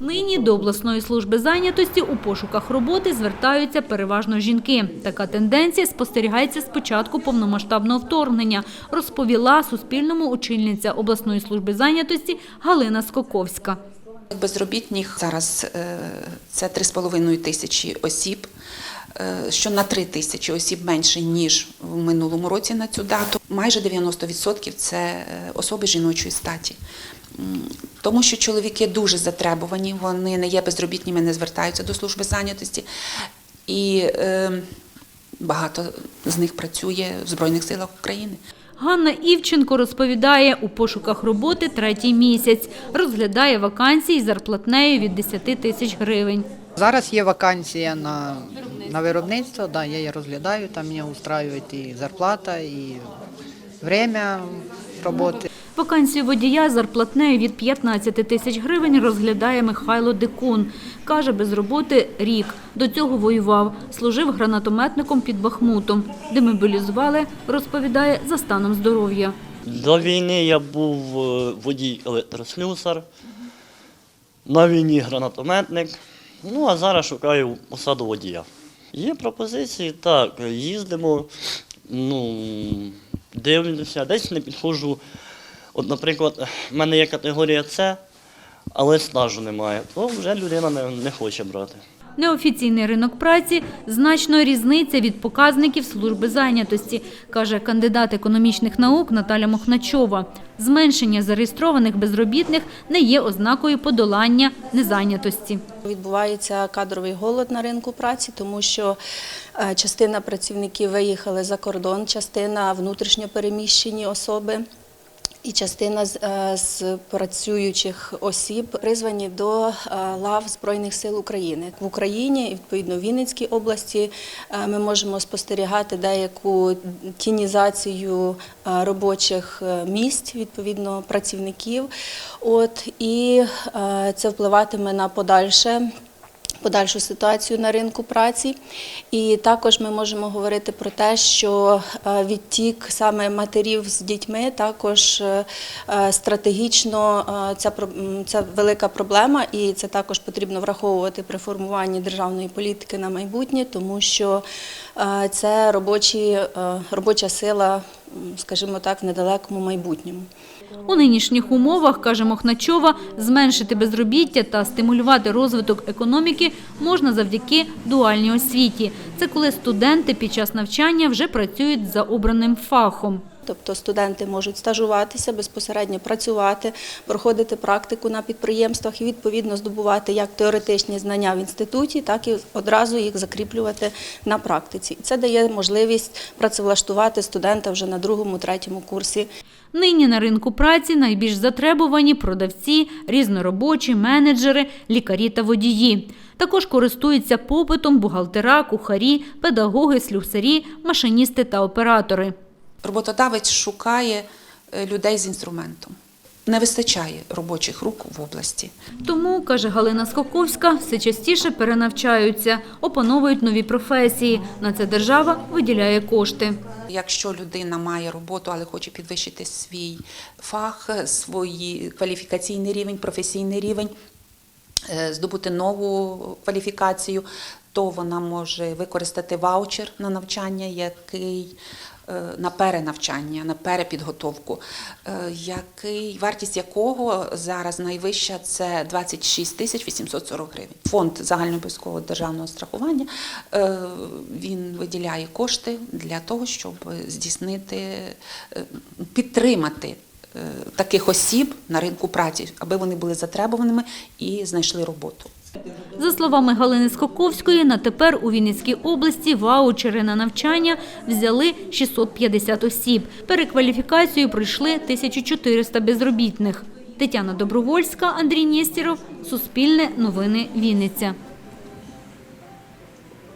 Нині до обласної служби зайнятості у пошуках роботи звертаються переважно жінки. Така тенденція спостерігається з початку повномасштабного вторгнення, розповіла Суспільному очільниця обласної служби зайнятості Галина Скоковська. Безробітних зараз е, це 3,5 тисячі осіб, е, що на 3 тисячі осіб менше, ніж в минулому році на цю дату. Майже 90% це е, особи жіночої статі. Тому що чоловіки дуже затребувані, вони не є безробітніми, не звертаються до служби зайнятості. І е, багато з них працює в Збройних силах України. Ганна Івченко розповідає, у пошуках роботи третій місяць. Розглядає вакансії з зарплатнею від 10 тисяч гривень. Зараз є вакансія на, на виробництво, да, я її розглядаю, там мене устраює і зарплата, і время роботи. Вакансію водія зарплатнею від 15 тисяч гривень розглядає Михайло Дикун. Каже, без роботи рік. До цього воював. Служив гранатометником під Бахмутом. Демобілізували, розповідає, за станом здоров'я. До війни я був е, водій електрослюсар, на війні гранатометник. Ну а зараз шукаю посаду водія. Є пропозиції, так, їздимо, ну, дивлюся, десь не підходжу. От, наприклад, в мене є категорія С, але стажу немає, то вже людина не, не хоче брати. Неофіційний ринок праці – значно різниця від показників служби зайнятості, каже кандидат економічних наук Наталя Мохначова. Зменшення зареєстрованих безробітних не є ознакою подолання незайнятості. Відбувається кадровий голод на ринку праці, тому що е, частина працівників виїхали за кордон, частина внутрішньо переміщені особи. І частина з, е, з працюючих осіб призвані до е, лав Збройних сил України в Україні і відповідно в Вінницькій області. е, Ми можемо спостерігати деяку тінізацію робочих місць, відповідно працівників. От і це впливатиме на подальше подальшу ситуацію на ринку праці. І також ми можемо говорити про те, що е, відтік саме матерів з дітьми також е, е, стратегічно е, це, велика проблема, і це також потрібно враховувати при формуванні державної політики на майбутнє, тому що це робочі, робоча сила, скажімо так, в недалекому майбутньому. У нинішніх умовах, каже Мохначова, зменшити безробіття та стимулювати розвиток економіки можна завдяки дуальній освіті. Це коли студенти під час навчання вже працюють за обраним фахом. Тобто студенти можуть стажуватися, безпосередньо працювати, проходити практику на підприємствах і відповідно здобувати як теоретичні знання в інституті, так і одразу їх закріплювати на практиці. Це дає можливість працевлаштувати студента вже на другому, третьому курсі Нині на ринку праці найбільш затребувані продавці, різноробочі, менеджери, лікарі та водії. Також користуються попитом бухгалтера, кухарі, педагоги, слюсарі, машиністи та оператори. Роботодавець шукає е, людей з інструментом. Не вистачає робочих рук в області. Тому, каже Галина Скоковська, все частіше перенавчаються, опановують нові професії. На це держава виділяє кошти. Якщо людина має роботу, але хоче підвищити свій фах, свій кваліфікаційний рівень, професійний рівень, е, здобути нову кваліфікацію, то вона може використати ваучер на навчання, який е, на перенавчання, на перепідготовку, е, який, вартість якого зараз найвища це 26 тисяч 840 гривень. Фонд загальнообов'язкового державного страхування е, він виділяє кошти для того, щоб здійснити, підтримати таких осіб на ринку праці, аби вони були затребуваними і знайшли роботу. За словами Галини Скоковської, на тепер у Вінницькій області ваучери на навчання взяли 650 осіб. Перекваліфікацію пройшли 1400 безробітних. Тетяна Добровольська, Андрій Нєстіров, Суспільне новини Вінниця.